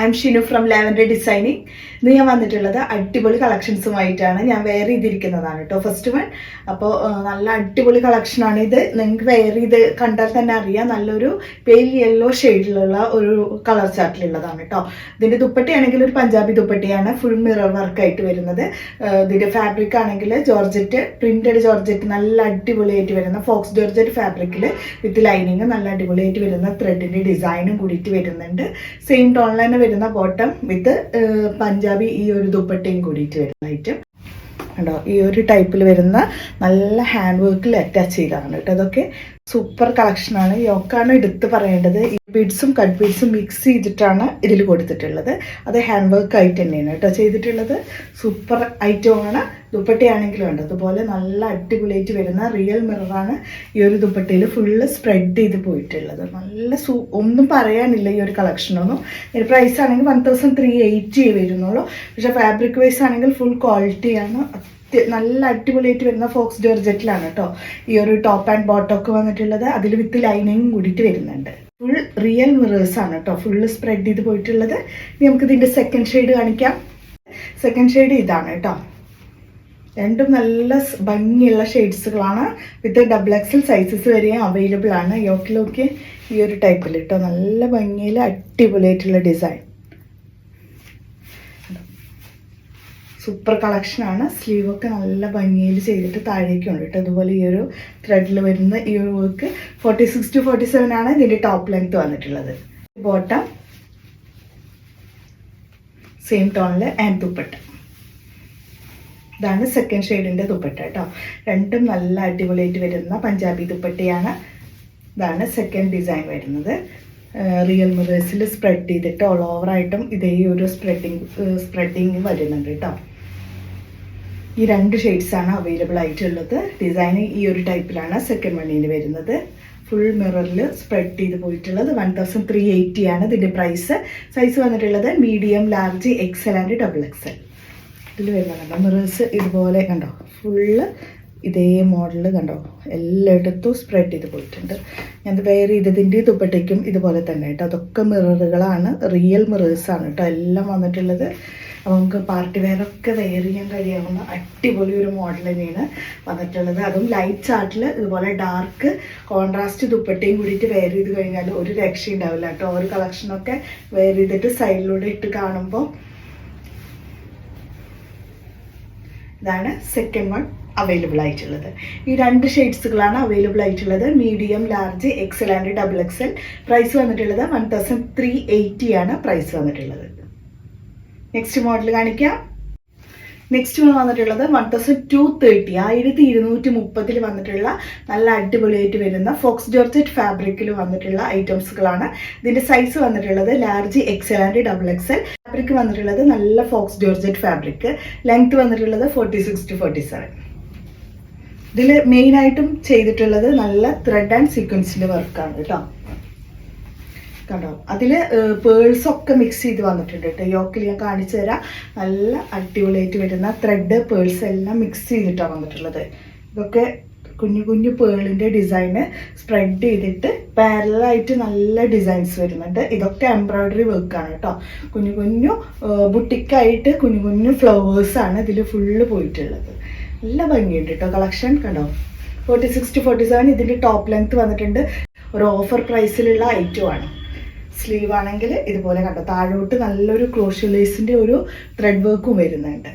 I Shinu from Lavender Designing ഇന്ന് ഞാൻ വന്നിട്ടുള്ളത് അടിപൊളി കളക്ഷൻസുമായിട്ടാണ്. ഞാൻ വെയർ ചെയ്തിരിക്കുന്നതാണ് കേട്ടോ ഫസ്റ്റ് വൺ അപ്പോൾ നല്ല അടിപൊളി കളക്ഷനാണ് ഇത്. നിങ്ങൾക്ക് വെയർ ചെയ്ത് കണ്ടാൽ തന്നെ അറിയാം. നല്ലൊരു പെയിൽ യെല്ലോ ഷെയ്ഡിലുള്ള ഒരു കളർ ചാർട്ടിലുള്ളതാണ് കേട്ടോ ഇതിന്റെ ദുപ്പട്ടയാണെങ്കിൽ ഒരു പഞ്ചാബി ദുപ്പട്ടയാണ്. ഫുൾ മിറർ വർക്കായിട്ട് വരുന്നത്. ഇതിന്റെ ഫാബ്രിക് ആണെങ്കിൽ ജോർജറ്റ് പ്രിന്റഡ് ജോർജറ്റ് നല്ല അടിപൊളിയായിട്ട് വരുന്ന ഫോക്സ് ജോർജറ്റ് ഫാബ്രിക്കിൽ വിത്ത് ലൈനിങ് നല്ല അടിപൊളിയായിട്ട് വരുന്ന ത്രെഡിന്റെ ഡിസൈനും കൂടിയിട്ട് വരുന്നുണ്ട്. സെയിം ടോണിൽ തന്നെ വരുന്ന ബോട്ടം വിത്ത് പഞ്ചാബി ഈ ഒരു ദുപ്പട്ടയും കൂടിയിട്ട് വരുന്ന ഐറ്റം കണ്ടോ? ഈ ഒരു ടൈപ്പിൽ വരുന്ന നല്ല ഹാൻഡ് വർക്കിൽ അറ്റാച്ച് ചെയ്തതാണ് കേട്ടോ. അതൊക്കെ സൂപ്പർ കളക്ഷനാണ് യോക്കാണ് എടുത്ത് പറയേണ്ടത്. ഈ ബീഡ്സും കട്ട് ബീഡ്സും മിക്സ് ചെയ്തിട്ടാണ് ഇതിൽ കൊടുത്തിട്ടുള്ളത്. അത് ഹാൻഡ് വർക്ക് ആയിട്ട് തന്നെയാണ് കേട്ടോ ചെയ്തിട്ടുള്ളത്. സൂപ്പർ ഐറ്റമാണ് ദുപ്പട്ടയാണെങ്കിലും ഉണ്ട്. അതുപോലെ നല്ല അടിപൊളിയായിട്ട് വരുന്ന റിയൽ മിററാണ് ഈ ഒരു ദുപ്പട്ടയിൽ ഫുള്ള് സ്പ്രെഡ് ചെയ്ത് പോയിട്ടുള്ളത്. നല്ല സൂ ഒന്നും പറയാനില്ല ഈ ഒരു കളക്ഷനൊന്നും ഇതിന് പ്രൈസ് ആണെങ്കിൽ വൺ തൗസൻഡ് ത്രീ എയ്റ്റി വരുന്നുള്ളൂ. പക്ഷേ ഫാബ്രിക് വൈസ് ആണെങ്കിൽ ഫുൾ ക്വാളിറ്റിയാണ് നല്ല അടിപൊളിയായിട്ട് വരുന്ന ഫോക്സ് ജോർജറ്റിലാണ് കേട്ടോ ഈ ഒരു ടോപ്പ് ആൻഡ് ബോട്ടം ഒക്കെ വന്നിട്ടുള്ളത്. അതിൽ വിത്ത് ലൈനിങ് കൂടിയിട്ട് വരുന്നുണ്ട്. ഫുൾ റിയൽ മിറേഴ്സ് ആണ് കേട്ടോ ഫുള്ള് സ്പ്രെഡ് ചെയ്ത് പോയിട്ടുള്ളത്. ഇനി നമുക്ക് ഇതിന്റെ സെക്കൻഡ് ഷെയ്ഡ് കാണിക്കാം. സെക്കൻഡ് ഷെയ്ഡ് ഇതാണ് കേട്ടോ രണ്ടും നല്ല ഭംഗിയുള്ള ഷെയ്ഡ്സുകളാണ് വിത്ത് ഡബിൾ എക്സൽ സൈസസ് വരെയും അവൈലബിൾ ആണ്. യോക്കിലൊക്കെ ഈ ഒരു ടൈപ്പിൽ കേട്ടോ നല്ല ഭംഗിയിൽ അടിപൊളിയായിട്ടുള്ള ഡിസൈൻ സൂപ്പർ കളക്ഷനാണ് സ്ലീവൊക്കെ നല്ല ഭംഗിയിൽ ചെയ്തിട്ട് താഴേക്കുണ്ട് കേട്ടോ. അതുപോലെ ഈ ഒരു ത്രെഡിൽ വരുന്ന ഈ ഒരു work forty six to forty seven ആണ് ഇതിന്റെ ടോപ്പ് ലെങ്ത് വന്നിട്ടുള്ളത്. ബോട്ടം സെയിം ടോണിൽ ആൻഡ് ദുപ്പട്ട. ഇതാണ് സെക്കൻഡ് ഷെയ്ഡിന്റെ ദുപ്പട്ട കേട്ടോ. രണ്ടും നല്ല അടിപൊളിയായിട്ട് വരുന്ന പഞ്ചാബി ദുപ്പട്ടയാണ്. ഇതാണ് സെക്കൻഡ് ഡിസൈൻ വരുന്നത്. റിയൽ മിറേഴ്സിൽ സ്പ്രെഡ് ചെയ്തിട്ട് ഓൾ ഓവറായിട്ടും ഇതേ ഒരു സ്പ്രെഡിങ് സ്പ്രെഡിങ് വരുന്നുണ്ട് കേട്ടോ. ഈ രണ്ട് ഷെയ്ഡ്സാണ് അവൈലബിൾ ആയിട്ടുള്ളത്. ഡിസൈൻ ഈ ഒരു ടൈപ്പിലാണ് സെക്കൻഡ് മണിയിൽ വരുന്നത്. ഫുൾ മിററിൽ സ്പ്രെഡ് ചെയ്ത് പോയിട്ടുള്ളത് വൺ തൗസൻഡ് ത്രീ എയ്റ്റി ആണ് ഇതിന്റെ പ്രൈസ് സൈസ് വന്നിട്ടുള്ളത് medium large XL and double XL ഇതിൽ വരുന്നുണ്ടോ മിറേഴ്സ് ഇതുപോലെ കണ്ടോ? ഫുള്ള് ഇതേ മോഡൽ കണ്ടോ? എല്ലായിടത്തും സ്പ്രെഡ് ചെയ്ത് പോയിട്ടുണ്ട്. ഞാൻ വെയർ ഇതിന്റെ ദുപ്പട്ടയ്ക്കും ഇതുപോലെ തന്നെ കേട്ടോ. അതൊക്കെ മിററുകളാണ് റിയൽ മിറേഴ്സാണ് കേട്ടോ. എല്ലാം വന്നിട്ടുള്ളത്. അപ്പോൾ നമുക്ക് പാർട്ടി വെയറൊക്കെ വെയർ ചെയ്യാൻ കഴിയാവുന്ന അടിപൊളി ഒരു മോഡൽ തന്നെയാണ് വന്നിട്ടുള്ളത്. അതും ലൈറ്റ് ചാർട്ടിൽ ഇതുപോലെ ഡാർക്ക് കോൺട്രാസ്റ്റ് ദുപ്പട്ടയും കൂടിയിട്ട് വെയർ ചെയ്ത് കഴിഞ്ഞാൽ ഒരു രക്ഷ ഉണ്ടാവില്ല കേട്ടോ. ഒരു കളക്ഷനൊക്കെ വെയർ ചെയ്തിട്ട് സൈഡിലൂടെ ഇട്ട് കാണുമ്പോൾ ഇതാണ് സെക്കൻഡ് വൺ അവൈലബിൾ ആയിട്ടുള്ളത്. ഈ രണ്ട് ഷെയ്ഡ്സുകളാണ് അവൈലബിൾ ആയിട്ടുള്ളത്. Medium large XL and double XL price വന്നിട്ടുള്ളത് വൺ തൗസൻഡ് ത്രീ എയ്റ്റി ആണ് പ്രൈസ് വന്നിട്ടുള്ളത്. നെക്സ്റ്റ് മോഡൽ കാണിക്കാം. നെക്സ്റ്റ് വന്നിട്ടുള്ളത് വൺ തൗസൻഡ് ടു തേർട്ടി ആയിരത്തി ഇരുന്നൂറ്റി മുപ്പതിൽ വന്നിട്ടുള്ള നല്ല അടിപൊളിയായിട്ട് വരുന്ന ഫോക്സ് ജോർജറ്റ് ഫാബ്രിക്കിൽ വന്നിട്ടുള്ള ഐറ്റംസുകളാണ് ഇതിന്റെ സൈസ് വന്നിട്ടുള്ളത് large XL and double XL fabric വന്നിട്ടുള്ളത് നല്ല ഫോക്സ് ജോർജറ്റ് ഫാബ്രിക് ലെങ്ത് വന്നിട്ടുള്ളത് forty six to forty seven ഇതിൽ മെയിനായിട്ടും ചെയ്തിട്ടുള്ളത് നല്ല ത്രെഡ് ആൻഡ് സീക്വൻസിന്റെ വർക്കാണ് കേട്ടോ. കണ്ടോ? അതിൽ പേൾസ് ഒക്കെ മിക്സ് ചെയ്ത് വന്നിട്ടുണ്ട് കേട്ടോ. യോക്കിൽ ഞാൻ കാണിച്ചു തരാം. നല്ല അടിപൊളിയായിട്ട് വരുന്ന ത്രെഡ് പേൾസ് എല്ലാം മിക്സ് ചെയ്തിട്ടാണ് വന്നിട്ടുള്ളത്. ഇതൊക്കെ കുഞ്ഞു കുഞ്ഞു പേളിന്റെ ഡിസൈന് സ്പ്രെഡ് ചെയ്തിട്ട് പാരലായിട്ട് നല്ല ഡിസൈൻസ് വരുന്നുണ്ട്. ഇതൊക്കെ എംബ്രോയ്ഡറി വർക്കാണ് കേട്ടോ. കുഞ്ഞു കുഞ്ഞു ബുട്ടിക്കായിട്ട് കുഞ്ഞു കുഞ്ഞു ഫ്ലവേഴ്സാണ് ഇതിൽ ഫുള്ള് പോയിട്ടുള്ളത്. നല്ല ഭംഗിയുണ്ട് കേട്ടോ കളക്ഷൻ കണ്ടോ? Forty six to forty seven ഇതിന്റെ ടോപ്പ് ലെങ്ത് വന്നിട്ടുണ്ട്. ഒരു ഓഫർ പ്രൈസിലുള്ള ഐറ്റമാണ് സ്ലീവ് ആണെങ്കിൽ ഇതുപോലെ കണ്ടോ? താഴോട്ട് നല്ലൊരു ക്രോഷ്യലേസിന്റെ ഒരു ത്രെഡ് വർക്കും വരുന്നുണ്ട്.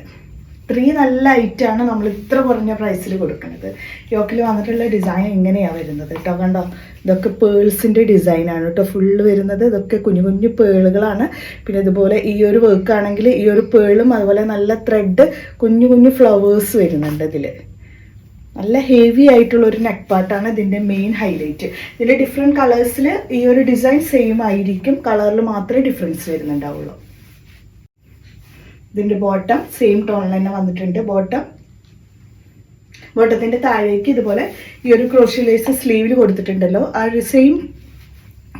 ഇത്രയും നല്ല ഐറ്റാണ് നമ്മൾ ഇത്ര കുറഞ്ഞ പ്രൈസിൽ കൊടുക്കുന്നത്. യോക്കിൽ വന്നിട്ടുള്ള ഡിസൈൻ ഇങ്ങനെയാണ് വരുന്നത് കേട്ടോ. കണ്ടോ? ഇതൊക്കെ പേൾസിന്റെ ഡിസൈനാണ് കേട്ടോ. ഫുള്ള് വരുന്നത് ഇതൊക്കെ കുഞ്ഞു കുഞ്ഞു പേളുകളാണ് പിന്നെ ഇതുപോലെ ഈ ഒരു വർക്ക് ആണെങ്കിൽ ഈ ഒരു പേളും അതുപോലെ നല്ല ത്രെഡ് കുഞ്ഞു കുഞ്ഞു ഫ്ലവേഴ്സ് വരുന്നുണ്ട് ഇതിൽ നല്ല ഹെവി ആയിട്ടുള്ള ഒരു നെക്ക് പാർട്ടാണ് ഇതിന്റെ മെയിൻ ഹൈലൈറ്റ് ഇതിന്റെ ഡിഫറെന്റ് കളേഴ്സിൽ ഈ ഒരു ഡിസൈൻ സെയിം ആയിരിക്കും. കളറിൽ മാത്രമേ ഡിഫറൻസ് വരുന്നുണ്ടാവുള്ളൂ. ഇതിന്റെ ബോട്ടം സെയിം ടോണിൽ തന്നെ വന്നിട്ടുണ്ട്. ബോട്ടം ബോട്ടത്തിന്റെ താഴേക്ക് ഇതുപോലെ ഈ ഒരു ക്രോഷ്യലേസ് സ്ലീവിൽ കൊടുത്തിട്ടുണ്ടല്ലോ. ആ ഒരു സെയിം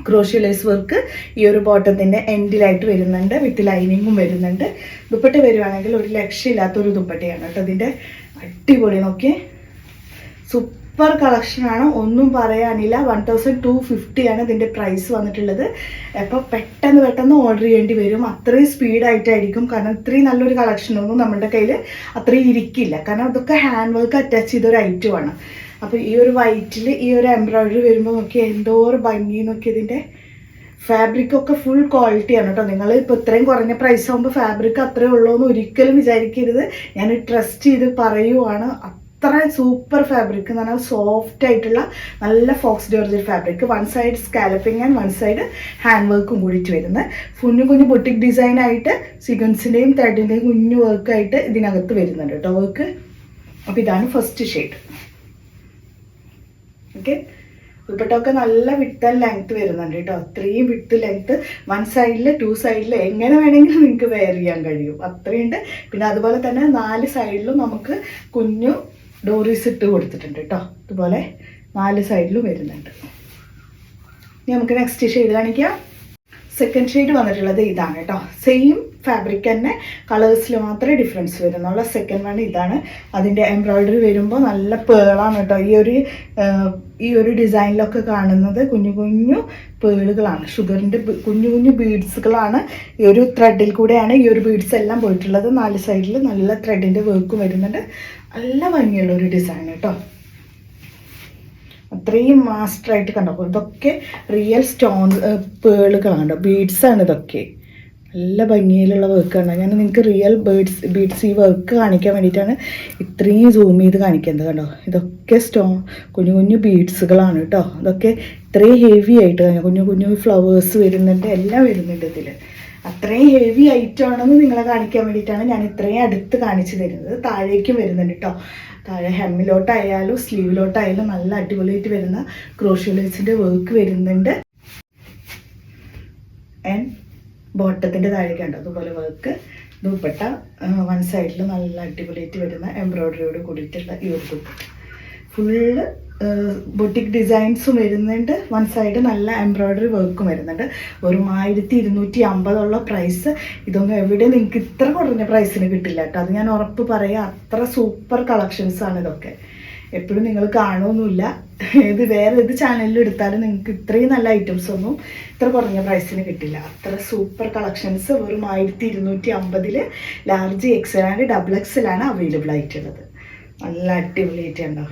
ക്രോഷ്യലേസ് വർക്ക് ഈ ഒരു ബോട്ടത്തിന്റെ എൻഡിലായിട്ട് വരുന്നുണ്ട്. വിത്ത് ലൈനിങ്ങും വരുന്നുണ്ട്. ദുപ്പട്ട വരുവാണെങ്കിൽ ഒരു ലക്ഷ്യമില്ലാത്തൊരു ദുപ്പട്ടയാണ് കേട്ടോ ഇതിന്റെ. അടിപൊളി നോക്കിയേ. സൂപ്പർ കളക്ഷനാണ് ഒന്നും പറയാനില്ല. വൺ തൗസൻഡ് ടു ഫിഫ്റ്റി ആണ് ഇതിന്റെ പ്രൈസ് വന്നിട്ടുള്ളത്. അപ്പോൾ പെട്ടെന്ന് പെട്ടെന്ന് ഓർഡർ ചെയ്യേണ്ടി വരും. അത്രയും സ്പീഡായിട്ടായിരിക്കും കാരണം ഇത്രയും നല്ലൊരു കളക്ഷനൊന്നും നമ്മുടെ കയ്യിൽ അത്രയും ഇരിക്കില്ല. കാരണം അതൊക്കെ ഹാൻഡ് വർക്ക് അറ്റാച്ച് ചെയ്തൊരു ഐറ്റമാണ് അപ്പോൾ ഈ ഒരു വൈറ്റിൽ ഈ ഒരു എംബ്രോയിഡറി വരുമ്പോൾ നോക്കി എന്തോ ഭംഗി നോക്കി ഇതിന്റെ ഫാബ്രിക് ഒക്കെ ഫുൾ ക്വാളിറ്റിയാണ് കേട്ടോ. നിങ്ങൾ ഇപ്പോൾ ഇത്രയും കുറഞ്ഞ പ്രൈസ് ആകുമ്പോൾ ഫാബ്രിക് അത്രേ ഉള്ളൂ എന്ന് ഒരിക്കലും വിചാരിക്കരുത്. ഞാൻ ട്രസ്റ്റ് ചെയ്ത് പറയുവാണ്. അത്ര സൂപ്പർ ഫാബ്രിക് എന്ന് പറഞ്ഞാൽ സോഫ്റ്റ് ആയിട്ടുള്ള നല്ല faux georgette fabric one side scalloping and one side hand വർക്കും കൂടിയിട്ട് വരുന്നത്. കുഞ്ഞു കുഞ്ഞു ബൊട്ടിക് ഡിസൈൻ ആയിട്ട് സീക്വൻസിന്റെയും ത്രെഡിന്റെയും കുഞ്ഞു വർക്കായിട്ട് ഇതിനകത്ത് വരുന്നുണ്ട് കേട്ടോ വർക്ക് അപ്പോൾ ഇതാണ് ഫസ്റ്റ് ഷെയ്ഡ് ഓക്കെ ദുപ്പട്ടൊക്കെ നല്ല വിട്ട് ആൻഡ് ലെങ്ത് വരുന്നുണ്ട് കേട്ടോ. അത്രയും വിട്ട് ലെങ്ത് വൺ സൈഡിൽ ടു സൈഡിൽ എങ്ങനെ വേണമെങ്കിലും നിങ്ങൾക്ക് വെയർ ചെയ്യാൻ കഴിയും. അത്രയുണ്ട്. പിന്നെ അതുപോലെ തന്നെ നാല് സൈഡിലും നമുക്ക് കുഞ്ഞു ഡോറീസ് ഇട്ട് കൊടുത്തിട്ടുണ്ട് കേട്ടോ ഇതുപോലെ നാല് സൈഡിലും വരുന്നുണ്ട്. നമുക്ക് നെക്സ്റ്റ് ഷെയ്ഡ് കാണിക്കാം. സെക്കൻഡ് ഷെയ്ഡ് വന്നിട്ടുള്ളത് ഇതാണ് കേട്ടോ. സെയിം ഫാബ്രിക് തന്നെ കളേഴ്സിൽ മാത്രമേ ഡിഫറൻസ് വരുന്നുള്ളൂ. സെക്കൻഡ് വൺ ഇതാണ്. അതിന്റെ എംബ്രോയ്ഡറി വരുമ്പോൾ നല്ല പേളാണ് കേട്ടോ. ഈ ഒരു ഈ ഒരു ഡിസൈനിലൊക്കെ കാണുന്നത് കുഞ്ഞു കുഞ്ഞു പേളുകളാണ് ഷുഗറിന്റെ കുഞ്ഞു കുഞ്ഞു ബീഡ്സുകളാണ് ഈ ഒരു ത്രെഡിൽ കൂടെയാണ് ഈ ഒരു ബീഡ്സ് എല്ലാം പോയിട്ടുള്ളത്. നാല് സൈഡിൽ നല്ല ത്രെഡിന്റെ വർക്കും വരുന്നുണ്ട്. നല്ല ഭംഗിയുള്ള ഒരു ഡിസൈൻ കേട്ടോ. അത്രയും മാസ്റ്ററായിട്ട് കണ്ടോ? ഇതൊക്കെ റിയൽ സ്റ്റോൺ പേളുകളാണ് ബീഡ്സ് ആണ് ഇതൊക്കെ. നല്ല ഭംഗിയിലുള്ള വർക്കാണ് ഞാൻ നിങ്ങൾക്ക് റിയൽ ബേഡ്സ് ബീഡ്സ് ഈ വർക്ക് കാണിക്കാൻ വേണ്ടിയിട്ടാണ് ഇത്രയും സൂം ചെയ്ത് കാണിക്കുന്നത് കേട്ടോ ഇതൊക്കെ സ്റ്റോൺ കുഞ്ഞു കുഞ്ഞു ബീഡ്സുകളാണ് കേട്ടോ. ഇതൊക്കെ ഇത്രയും ഹെവി ആയിട്ട് കാണാം. കുഞ്ഞു കുഞ്ഞു ഫ്ലവേഴ്സ് വരുന്നുണ്ട് എല്ലാം വരുന്നുണ്ട് ഇതിൽ അത്രയും ഹെവി ആയിട്ടാണെന്ന് നിങ്ങളെ കാണിക്കാൻ വേണ്ടിയിട്ടാണ് ഞാൻ ഇത്രയും അടുത്ത് കാണിച്ചു തരുന്നത്. താഴേക്കും വരുന്നുണ്ട് കേട്ടോ. താഴെ ഹെമ്മിലോട്ടായാലും സ്ലീവിലോട്ടായാലും നല്ല അടിപൊളിയായിട്ട് വരുന്ന ക്രോഷ്യോലേസിന്റെ വർക്ക് വരുന്നുണ്ട്. ആൻഡ് ബോട്ടത്തിന്റെ താഴേക്കുണ്ട് കണ്ടോ അതുപോലെ വർക്ക് ദുപ്പട്ട വൺ സൈഡിൽ നല്ല അടിപൊളിയായിട്ട് വരുന്ന എംബ്രോയിഡറിയോട് കൂടിയിട്ടുള്ള ഈ ഒരു ദുപ്പട്ട. ഫുള്ള് ബൊട്ടിക് ഡിസൈൻസും വരുന്നുണ്ട്. വൺ സൈഡ് നല്ല എംബ്രോയ്ഡറി വർക്കും വരുന്നുണ്ട്. ഒരു ആയിരത്തി ഇരുന്നൂറ്റി അമ്പതുള്ള പ്രൈസ് ഇതൊന്നും എവിടെ നിങ്ങൾക്ക് ഇത്ര കുറഞ്ഞ പ്രൈസിന് കിട്ടില്ല കേട്ടോ. അത് ഞാൻ ഉറപ്പ് പറയാം അത്ര സൂപ്പർ കളക്ഷൻസ് ആണ് ഇതൊക്കെ. എപ്പോഴും നിങ്ങൾ കാണുമൊന്നുമില്ല ഇത് വേറെ ഏത് ചാനലിൽ എടുത്താലും നിങ്ങൾക്ക് ഇത്രയും നല്ല ഐറ്റംസ് ഒന്നും ഇത്ര കുറഞ്ഞ പ്രൈസിന് കിട്ടില്ല. അത്ര സൂപ്പർ കളക്ഷൻസ് വെറും ആയിരത്തി ഇരുന്നൂറ്റി അമ്പതിൽ ലാർജ് എക്സൽ ആൻഡ് ഡബിൾ എക്സലാണ് അവൈലബിൾ ആയിട്ടുള്ളത്. നല്ല അടിപൊളി ഉണ്ടോ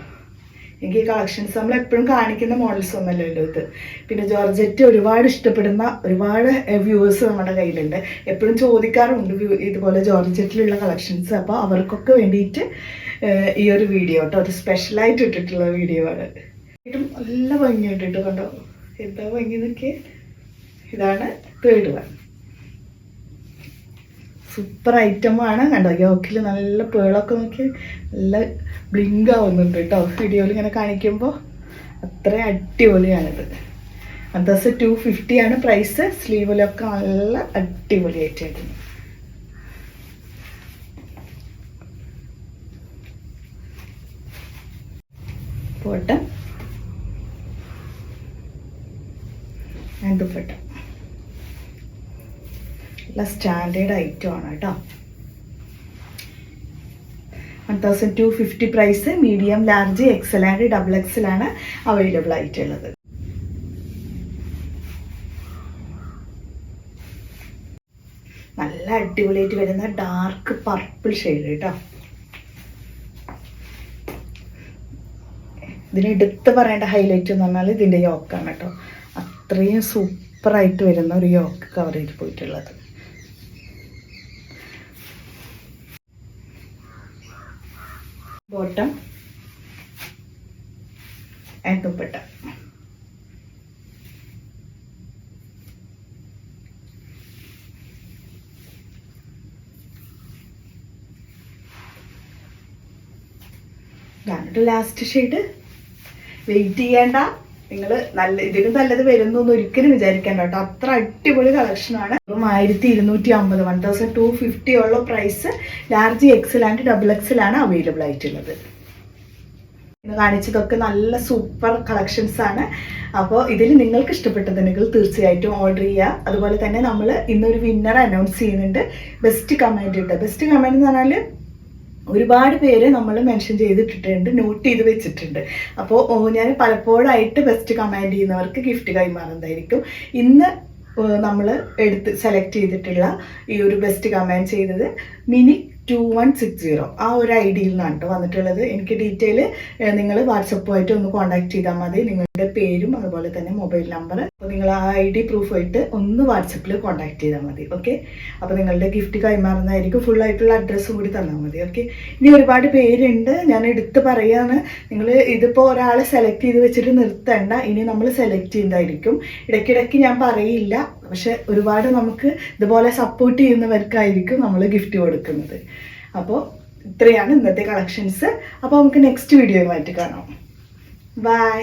എനിക്ക് ഈ കളക്ഷൻസ് നമ്മൾ എപ്പോഴും കാണിക്കുന്ന മോഡൽസ് ഒന്നല്ലല്ലോ ഇത് പിന്നെ ജോർജറ്റ് ഒരുപാട് ഇഷ്ടപ്പെടുന്ന ഒരുപാട് വ്യൂവേഴ്സ് നമ്മുടെ കയ്യിലുണ്ട്. എപ്പോഴും ചോദിക്കാറുണ്ട് വ്യൂ ഇതുപോലെ ജോർജറ്റിലുള്ള കളക്ഷൻസ് അപ്പോൾ അവർക്കൊക്കെ വേണ്ടിയിട്ട് ഈ ഒരു വീഡിയോ കേട്ടോ ഒരു സ്പെഷ്യലായിട്ട് ഇട്ടിട്ടുള്ള വീഡിയോ ആണ്. വീട്ടും നല്ല ഭംഗിയായിട്ട് കേട്ടോ കണ്ടോ? എന്താ ഭംഗി എന്നൊക്കെ? ഇതാണ് തേർഡ് വൺ സൂപ്പർ ഐറ്റമാണ്. കണ്ടോ യോക്കിൽ നല്ല പേളൊക്കെ നോക്കി നല്ല ബ്ലിങ്ക് ആവുന്നുണ്ട് കേട്ടോ. വീഡിയോയിൽ ഇങ്ങനെ കാണിക്കുമ്പോൾ അത്ര അടിപൊളിയാണിത്. അന്തസ് ടു ഫിഫ്റ്റി ആണ് പ്രൈസ് സ്ലീവിലൊക്കെ നല്ല അടിപൊളിയായിട്ടുണ്ട് പോട്ടെ. ദുപ്പട്ട. നല്ല സ്റ്റാൻഡേർഡ് ഐറ്റം ആണ് കേട്ടോ. One thousand two fifty price medium large XL and double XL ആണ് അവൈലബിൾ ആയിട്ടുള്ളത്. നല്ല അടിപൊളിയായിട്ട് വരുന്ന ഡാർക്ക് പർപ്പിൾ ഷെയ്ഡ് കേട്ടോ. ഇതിന് എടുത്ത് പറയേണ്ട ഹൈലൈറ്റ് എന്ന് പറഞ്ഞാൽ ഇതിന്റെ യോക്കാണ് കേട്ടോ. അത്രയും സൂപ്പറായിട്ട് വരുന്ന ഒരു യോക്ക് കവർ ചെയ്ത് പോയിട്ടുള്ളത്. Bottom and dupatta. ഞാനൊരു ലാസ്റ്റ് ഷെയ്ഡ് വെയിറ്റ് ചെയ്യേണ്ട. നിങ്ങൾ നല്ല ഇതിന് നല്ലത് വരുന്നു എന്ന് ഒരിക്കലും വിചാരിക്കാൻ കേട്ടോ. അത്ര അടിപൊളി കളക്ഷനാണ് അപ്പം ആയിരത്തി ഇരുന്നൂറ്റി അമ്പത് വൺ തൗസൻഡ് ടു ഫിഫ്റ്റി ഉള്ള price large XL and double XL ആണ് അവൈലബിൾ ആയിട്ടുള്ളത്. ഇന്ന് കാണിച്ചതൊക്കെ നല്ല സൂപ്പർ കളക്ഷൻസ് ആണ്. അപ്പോൾ ഇതിൽ നിങ്ങൾക്ക് ഇഷ്ടപ്പെട്ടതെങ്കിൽ തീർച്ചയായിട്ടും ഓർഡർ ചെയ്യുക. അതുപോലെ തന്നെ നമ്മൾ ഇന്നൊരു വിന്നർ അനൗൺസ് ചെയ്യുന്നുണ്ട്. ബെസ്റ്റ് കമന്റ് ഉണ്ട്. ബെസ്റ്റ് കമന്റ് എന്ന് പറഞ്ഞാൽ ഒരുപാട് പേര് നമ്മൾ മെൻഷൻ ചെയ്തിട്ടിട്ടുണ്ട് നോട്ട് ചെയ്ത് വെച്ചിട്ടുണ്ട്. അപ്പോൾ ഞാൻ പലപ്പോഴായിട്ട് ബെസ്റ്റ് കമാൻഡ് ചെയ്യുന്നവർക്ക് ഗിഫ്റ്റ് കൈമാറുന്നതായിരിക്കും ഇന്ന് നമ്മൾ എടുത്ത് സെലക്ട് ചെയ്തിട്ടുള്ള ഈ ഒരു ബെസ്റ്റ് കമാൻഡ് ചെയ്തത് mini two one six zero ആ ഒരു ഐ ഡിയിൽ നിന്നാണ് കേട്ടോ വന്നിട്ടുള്ളത്. എനിക്ക് ഡീറ്റെയിൽ നിങ്ങൾ വാട്സപ്പുമായിട്ട് ഒന്ന് കോൺടാക്ട് ചെയ്താൽ മതി. നിങ്ങളുടെ പേരും അതുപോലെ തന്നെ മൊബൈൽ നമ്പർ. അപ്പോൾ നിങ്ങൾ ആ ഐ ഡി പ്രൂഫായിട്ട് ഒന്ന് വാട്സപ്പിൽ കോൺടാക്ട് ചെയ്താൽ മതി. ഓക്കെ അപ്പോൾ നിങ്ങളുടെ ഗിഫ്റ്റ് കൈമാറുന്നതായിരിക്കും. ഫുൾ ആയിട്ടുള്ള അഡ്രസ്സും കൂടി തന്നാൽ മതി. ഓക്കെ ഇനി ഒരുപാട് പേരുണ്ട്. ഞാൻ എടുത്ത് പറയാണ്. നിങ്ങൾ ഇതിപ്പോൾ ഒരാളെ സെലക്ട് ചെയ്ത് വെച്ചിട്ട് നിർത്തണ്ട. ഇനി നമ്മൾ സെലക്ട് ചെയ്യുന്നതായിരിക്കും. ഇടയ്ക്കിടയ്ക്ക് ഞാൻ പറയില്ല. പക്ഷെ ഒരുപാട് നമുക്ക് ഇതുപോലെ സപ്പോർട്ട് ചെയ്യുന്നവർക്കായിരിക്കും നമ്മൾ ഗിഫ്റ്റ് കൊടുക്കുന്നത്. അപ്പോൾ ഇത്രയാണ് ഇന്നത്തെ കളക്ഷൻസ് അപ്പോൾ നമുക്ക് നെക്സ്റ്റ് വീഡിയോയുമായിട്ട് കാണാം. ബൈ